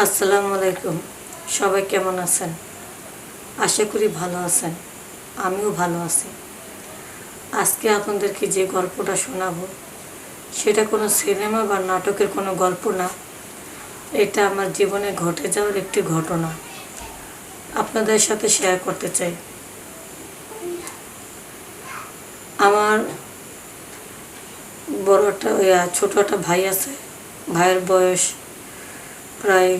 আসসালামু আলাইকুম। সবাই কেমন আছেন? আশা করি ভালো আছেন। আমিও ভালো আছি। আজকে আপনাদেরকে যে গল্পটা শোনাবো সেটা কোনো সিনেমা বা নাটকের কোনো গল্প না। এটা আমার জীবনে ঘটে যাওয়ার একটি ঘটনা। আপনাদের সাথে শেয়ার করতে চাই। আমার বড় একটা আহ, একটা ভাই আছে। ভাইয়ের বয়স প্রায়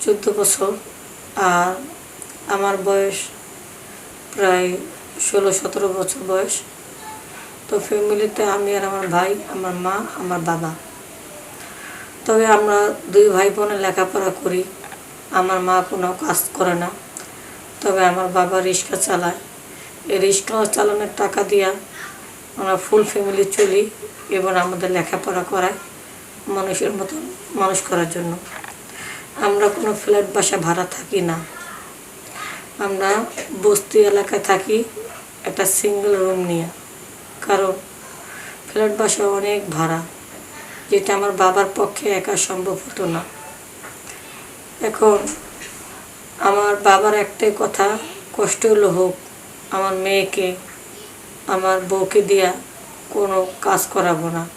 চোদ্দ বছর। আর আমার বয়স প্রায় ষোলো, সতেরো বছর বয়স। তো ফ্যামিলিতে আমি আর আমার ভাই, আমার মা, আমার বাবা। তবে আমরা দুই ভাই বোনে লেখাপড়া করি। আমার মা কোনো কাজ করে না। তবে আমার বাবা রিক্সা চালায়। এই রিক্সা চালানোর টাকা দিয়া আমরা ফুল ফ্যামিলি চলি এবং আমাদের লেখাপড়া করায়। মানুষের মতো মানুষ করার জন্য। আমরা কোনো ফ্ল্যাট বাসা ভাড়া থাকি না। আমরা বস্তি এলাকায় থাকি একটা সিঙ্গেল রুম নিয়ে। কারণ ফ্ল্যাট বাসা অনেক ভাড়া। যেটা আমার বাবার পক্ষে একা সম্ভব হতো না। এখন আমার বাবার একটাই কথা, কষ্ট হলো হোক, আমার মেয়েকে, আমার বউকে দিয়া কোনো কাজ করাবো না।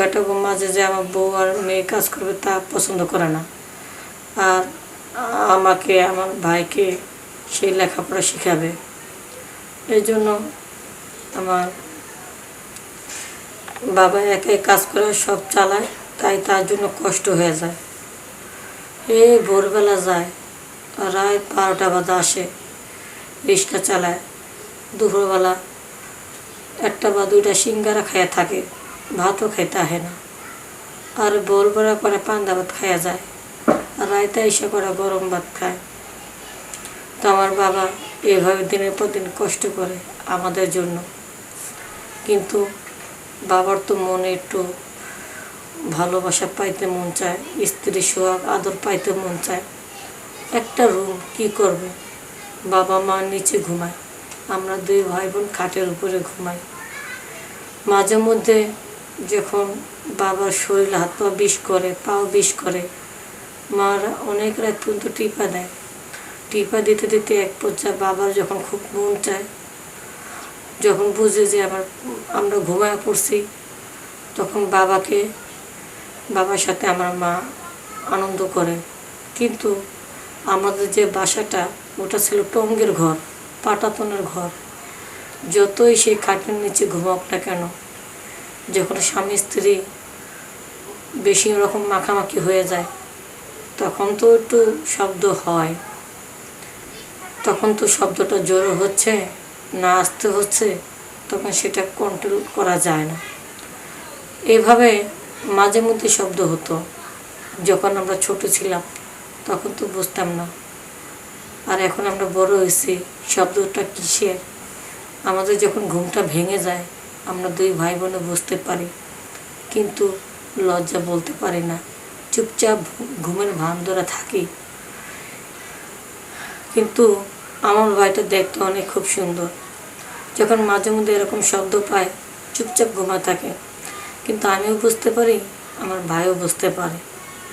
বেটা বউ মাঝে যে আমার বউ আর মেয়ে কাজ করবে তা পছন্দ করে না আর আমাকে আমার ভাইকে সেই লেখাপড়া শেখাবে এই জন্য আমার বাবা একাই কাজ করে সব চালায় তাই তার জন্য কষ্ট হয়ে যায় এই ভোরবেলা যায় রাত বারোটা বাজে আসে রিক্সা চালায় দুপুরবেলা একটা বা দুইটা সিঙ্গারা খাইয়া থাকে ভাতও খাইতে আহে না। আর ভোরবেলা করে পান্তা ভাত খাইয়া যায়। আর রাইতে এসে করে গরম ভাত খায়। তো আমার বাবা এভাবে দিনের পর দিন কষ্ট করে আমাদের জন্য। কিন্তু বাবার তো মনে একটু ভালোবাসা পাইতে মন চায় স্ত্রী সোহাগ আদর পাইতে মন চায়। একটা রুম কি করবে? বাবা মা নিচে ঘুমায়। আমরা দুই ভাই বোন খাটের উপরে ঘুমাই। মাঝে মধ্যে যখন বাবার শরীর হাত পা বিষ করে, পাও বিষ করে, মারা অনেক রাত পর্যন্ত টিপা দেয়। টিপা দিতে দিতে এক পর্যায়ে বাবার যখন খুব মন চায়, যখন বুঝে যে আমার আমরা ঘুমায় পড়ছি, তখন বাবাকে, বাবার সাথে আমার মা আনন্দ করে। কিন্তু আমাদের যে বাসাটা, ওটা ছিল টঙ্গের ঘর, পাটাতনের ঘর। যতই সেই খাটের নিচে ঘুমাক না কেন যখন স্বামী স্ত্রী বেশি রকম মাখামাখি হয়ে যায়, তখন তো একটু শব্দ হয়। তখন তো শব্দটা জোরো হচ্ছে, না আসতে হচ্ছে, তখন সেটা কন্ট্রোল করা যায় না। এভাবে মাঝে মধ্যে শব্দ হতো। যখন আমরা ছোট ছিলাম, তখন তো বুঝতাম না। আর এখন আমরা বড় হয়েছি, শব্দটা কিসের? আমাদের যখন ঘুমটা ভেঙে যায় আমরা দুই ভাই বোনে বুঝতে পারি। কিন্তু লজ্জা বলতে পারি না। চুপচাপ ঘুমের ভান ধরে থাকি। কিন্তু আমার ভাইটা দেখতে অনেক খুব সুন্দর। যখন মাঝে মধ্যে এরকম শব্দ পায়, চুপচাপ ঘুমা থাকে। কিন্তু আমিও বুঝতে পারি, আমার ভাইও বুঝতে পারে।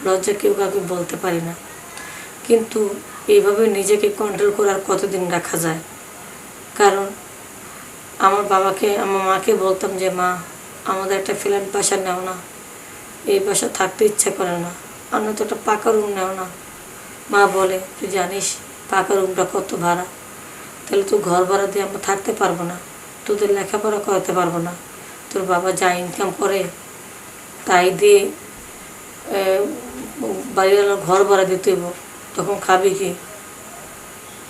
লজ্জা কেউ কাউকে বলতে পারি না। কিন্তু এইভাবে নিজেকে কন্ট্রোল করার কতদিন রাখা যায়? কারণ আমার বাবাকে, আমার মাকে বলতাম যে, মা, আমাদের একটা ফ্ল্যাট বাসা নেও না। এই বাসা থাকতে ইচ্ছা করে না। আমরা তো একটা পাকা রুম নেও না। মা বলে, তুই জানিস পাকা রুমটা কত ভাড়া? তাহলে তো ঘর ভাড়া দিয়ে আমরা থাকতে পারব না। তোদের লেখাপড়া করাতে পারব না। তোর বাবা যা ইনকাম করে, তাই দিয়ে বাড়িওয়ালা ঘর ভাড়া দিতে তখন খাবি কি?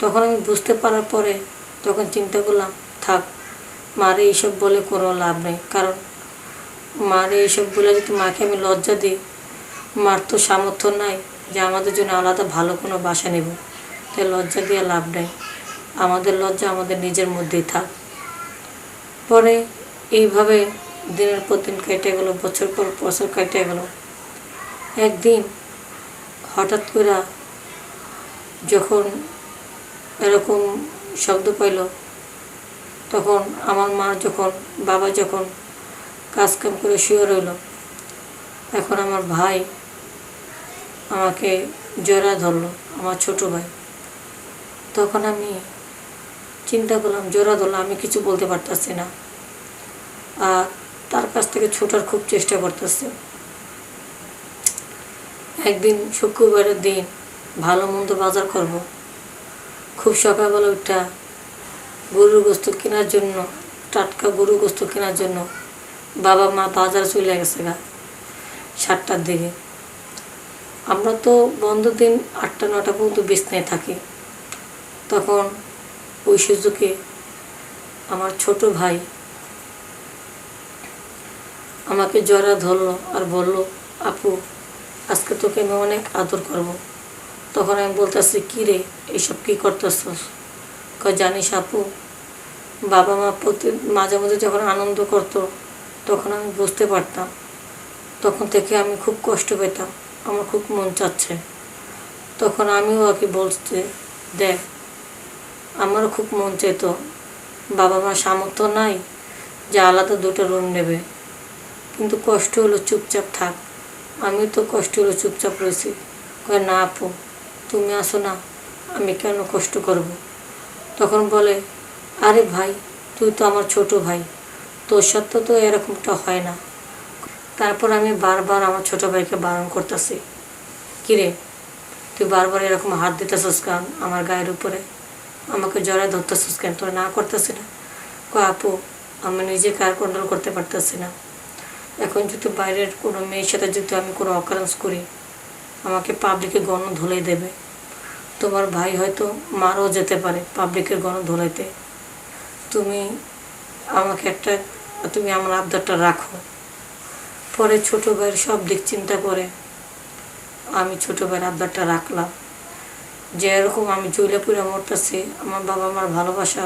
তখন আমি বুঝতে পারার পরে তখন চিন্তা করলাম, থাক মারে এইসব বলে কোনো লাভ নেই। কারণ মারে এইসব বলে যদি মাকে আমি লজ্জা দিই, মার তো সামর্থ্য নাই যে আমাদের জন্য আলাদা ভালো কোনো বাসা নেব। তাই লজ্জা দিয়ে লাভ নেই। আমাদের লজ্জা আমাদের নিজের মধ্যেই থাক। পরে এইভাবে দিনের পর দিন কেটে গেলো, বছর পর বছর কেটে গেলো। একদিন হঠাৎ করে যখন এরকম শব্দ পাইল তখন আমার মা যখন, বাবা যখন কাজকাম করে শুয়ে রইল, এখন আমার ভাই আমাকে জড়া ধরলো, আমার ছোট ভাই। তখন আমি চিন্তা করলাম, জোড়া ধরলো আমি কিছু বলতে পারতাছি না। আর তার কাছ থেকে ছোটার খুব চেষ্টা করতেছে। একদিন শুক্রবারের দিন ভালো মন্দ বাজার করব। খুব সকালবেলা উঠা গরুর গোস্ত কেনার জন্য, টাটকা গরুর গোস্ত কেনার জন্য বাবা মা বাজার চলে গেছে গা, সাতটার দিকে। আমরা তো বন্ধ দিন আটটা নটা পর্যন্ত বিছনায় থাকি। তখন ওই সুযোগে আমার ছোট ভাই আমাকে জড়া ধরলো আর বলল, আপু, আজকে তোকে আমি অনেক আদর করব। তখন আমি বলতেছি, কী রে এইসব কী করতেছস? কয় জানিস আপু, বাবা মা প্রতি মাঝে মাঝে যখন আনন্দ করতো, তখন আমি বুঝতে পারতাম। তখন থেকে আমি খুব কষ্ট পেতাম, আমার খুব মন চাচ্ছে। তখন আমিও ওকে বলতে দেখ, আমারও খুব মন চেত, বাবা মা সামর্থ্য নাই যে আলাদা দুটো রুম নেবে। কিন্তু কষ্ট হলো চুপচাপ থাক। আমি তো কষ্ট হলো চুপচাপ রয়েছি। কয়, না আপু, তুমি আসো না, আমি কেন কষ্ট করব। তখন বলে, আরে ভাই, তুই তো আমার ছোট ভাই, তোর সত্ত্বেও তো এরকমটা হয় না। তারপর আমি বারবার আমার ছোট ভাইকে বারণ করতেছি। কিরে তুই বারবার এরকম হাত দিতেছিস কেন আমার গায়ের উপরে? আমাকে জড়ায় ধরতেছিস কেন? তোর না করতেছি না? কো আপু, আমি নিজেকে আর কন্ট্রোল করতে পারতেছি না। এখন যদি বাইরের কোনো মেয়ের সাথে যদি আমি কোনো অকারেন্স করি, আমাকে পাবলিকে গণ ধুলে দেবে। তোমার ভাই হয়তো মারও যেতে পারে পাবলিকের গণ ধুলাইতে তুমি আমাকে একটা, তুমি আমার আবদারটা রাখো। পরে ছোটো ভাইয়ের সব দিক চিন্তা করে আমি ছোটো ভাইয়ের আবদারটা রাখলাম। যে এরকম আমি চুলে পুরে মরতেছি, আমার বাবা মার ভালোবাসা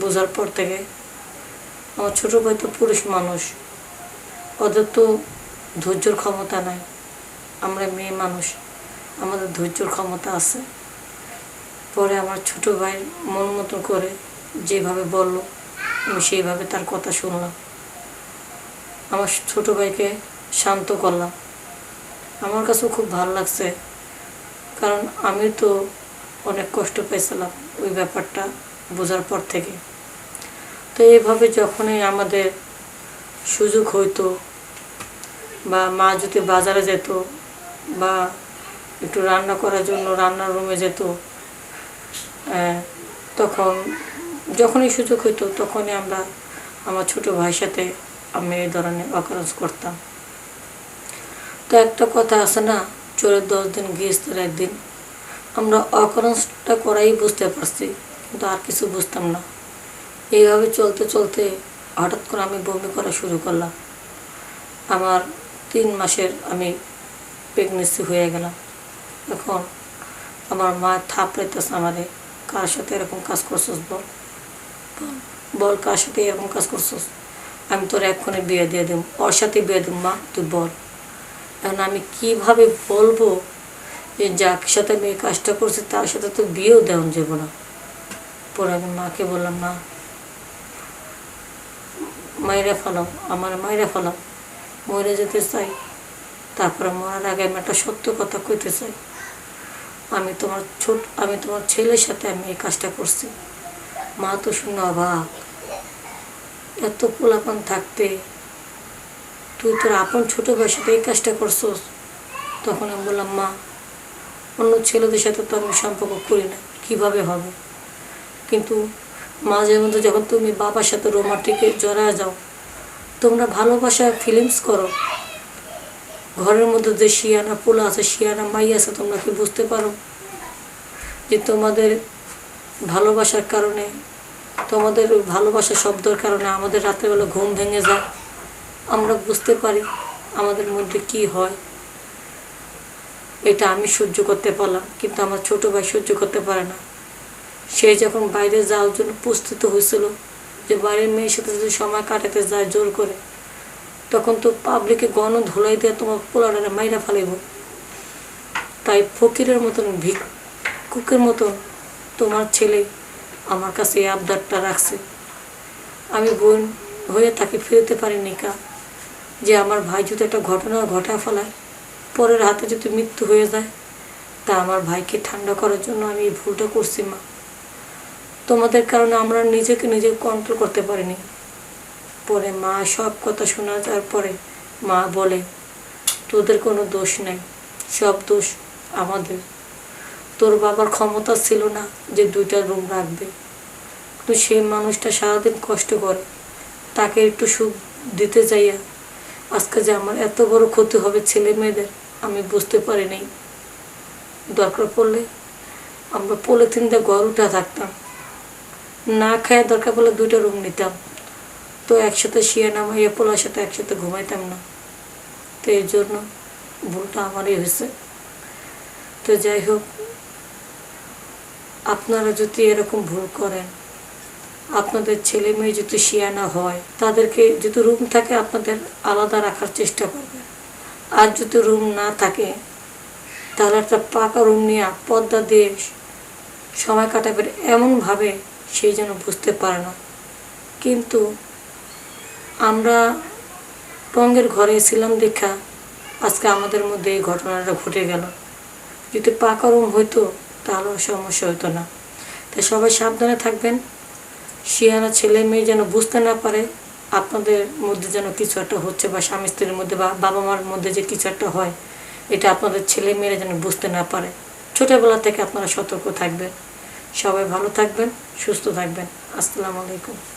বোঝার পর থেকে আমার ছোটো ভাই তো পুরুষ মানুষ, ওদের তো ধৈর্যর ক্ষমতা নাই। আমরা মেয়ে মানুষ। আমাদের ধৈর্যর ক্ষমতা আছে। পরে আমার ছোট ভাই মন মতো করে যেভাবে বলল, আমি সেইভাবে তার কথা শুনলাম। আমার ছোট ভাইকে শান্ত করলাম। আমার কাছেও খুব ভালো লাগছে, কারণ আমি তো অনেক কষ্ট পেয়েছিলাম ওই ব্যাপারটা বোঝার পর থেকে। তো এইভাবে যখনই আমাদের সুযোগ হইতো বা মা যদি বাজারে যেত বা একটু রান্না করার জন্য রান্নার রুমে যেত আহ, তখন যখনই সুযোগ হইতো তখনই আমরা আমার ছোট ভাইয়ের সাথে আমি এই ধরনের অকারেন্স করতাম। তো একটা কথা আছে না চোরের দশ দিন গিয়েছিল একদিন আমরা অকারেন্সটা করাই বুঝতে পারছি কিন্তু আর কিছু বুঝতাম না। এইভাবে চলতে চলতে হঠাৎ করে আমি বমি করা শুরু করলাম। আমার তিন মাসের আমি প্রেগনেন্সি হয়ে গেলাম। এখন আমার মা থাপড়াইতেছে আমারে কার সাথে এরকম কাজ করছিস বল? বল, কার সাথে এরকম কাজ করছিস? আমি তোর এক্ষণে বিয়ে দিয়ে দেব ওর সাথে বিয়ে দেব মা তুই বল। এখন আমি কীভাবে বলব যে যার সাথে আমি এই কাজটা করছি তার সাথে তো বিয়েও দেওয়া যাব না। পরে আমি মাকে বললাম মা মাইরা ফেলাও আমার মাইরা ফেলাও মরে যেতে চাই তারপরে মরার আগে আমি একটা সত্য কথা কইতে চাই। আমি তোমার ছোট, আমি তোমার ছেলের সাথে আমি এই কাজটা করছি। মা তো শুনে অবাক। এত পোলাপান থাকতে তুই তোর আপন ছোটো সাথে এই কাজটা করছোস? তখন আমি বললাম, মা, অন্য ছেলেদের সাথে তো আমি সম্পর্ক করি না, কীভাবে হবে? কিন্তু মাঝে মধ্যে যখন তুমি বাবার সাথে রোমান্টিকে জড়া যাও, তোমরা ভালোবাসা ফিলিংস করো। ঘরের মধ্যে যে শিয়ানা পোলা আছে, শিয়ানা মাই আছে, তোমরা কি বুঝতে পারো? যে তোমাদের ভালোবাসার কারণে, তোমাদের ভালোবাসা শব্দের কারণে আমাদের রাত্রেবেলা ঘুম ভেঙে যায়। আমরা বুঝতে পারি আমাদের মধ্যে কি হয়। এটা আমি সহ্য করতে পারলাম, কিন্তু আমার ছোট ভাই সহ্য করতে পারে না। সে যখন বাইরে যাওয়ার জন্য প্রস্তুত হয়েছিল যে বাইরের মেয়ের সাথে যদি সময় কাটাতে যায় জোর করে তখন তো পাবলিকে গণ ধুলাই দিয়ে তোমার পোলারে মাইরা ফেলাইব। তাই ফকিরের মতন, ভিক্ষুকের মতন তোমার ছেলে আমার কাছে এই আবদারটা রাখছে। আমি বোন হয়ে তাকে ফিরতে পারিনি কা? যে আমার ভাই যদি একটা ঘটনা ঘটা ফেলায়, পরের হাতে যদি মৃত্যু হয়ে যায়, তা আমার ভাইকে ঠান্ডা করার জন্য আমি এই ভুলটা করছি মা। তোমাদের কারণে আমরা নিজেকে নিজে কন্ট্রোল করতে পারিনি। পরে মা সব কথা শোনা যাওয়ার পরে মা বলে, তোদের কোনো দোষ নেই, সব দোষ আমাদের। তোর বাবার ক্ষমতা ছিল না যে দুইটা রুম রাখবে। কিন্তু সেই মানুষটা সারাদিন কষ্ট করে, তাকে একটু সুখ দিতে যাইয়া আজকে যে আমার এত বড় ক্ষতি হবে ছেলে মেয়েদের, আমি বুঝতে পারিনি দরকার পড়লে আমরা পলিথিন দিয়ে উঠা থাকতাম। না খায় দরকার পড়লে দুইটা রুম নিতাম। তো একসাথে শুয়ে নামাইয়া পোলার সাথে একসাথে ঘুমাইতাম না। তো এই জন্য ভুলটা আমারই হয়েছে। তো যাই হোক, আপনারা যদি এরকম ভুল করেন, আপনাদের ছেলে মেয়ে যদি শিয়ানা হয়, তাদেরকে যদি রুম থাকে, আপনাদের আলাদা রাখার চেষ্টা করবেন। আর যদি রুম না থাকে, তাহলে একটা পাকা রুম নিয়ে পর্দা দিয়ে সময় কাটাবেন এমনভাবে সেই যেন বুঝতে পারে না। কিন্তু আমরা টঙ্গের ঘরে ছিলাম দেখা, আজকে আমাদের মধ্যে এই ঘটনাটা ঘটে গেল। যদি পাকা রুম হইতো, তাহলে সমস্যা হতো না। তাই সবাই সাবধানে থাকবেন। শিয়ানা ছেলে মেয়ে যেন বুঝতে না পারে, আপনাদের মধ্যে যেন কিছু একটা হচ্ছে বা স্বামী স্ত্রীর মধ্যে বা বাবা মার মধ্যে যে কিছু একটা হয়, এটা আপনাদের ছেলে মেয়েরা যেন বুঝতে না পারে। ছোটোবেলা থেকে আপনারা সতর্ক থাকবেন। সবাই ভালো থাকবেন, সুস্থ থাকবেন। আসসালামু আলাইকুম।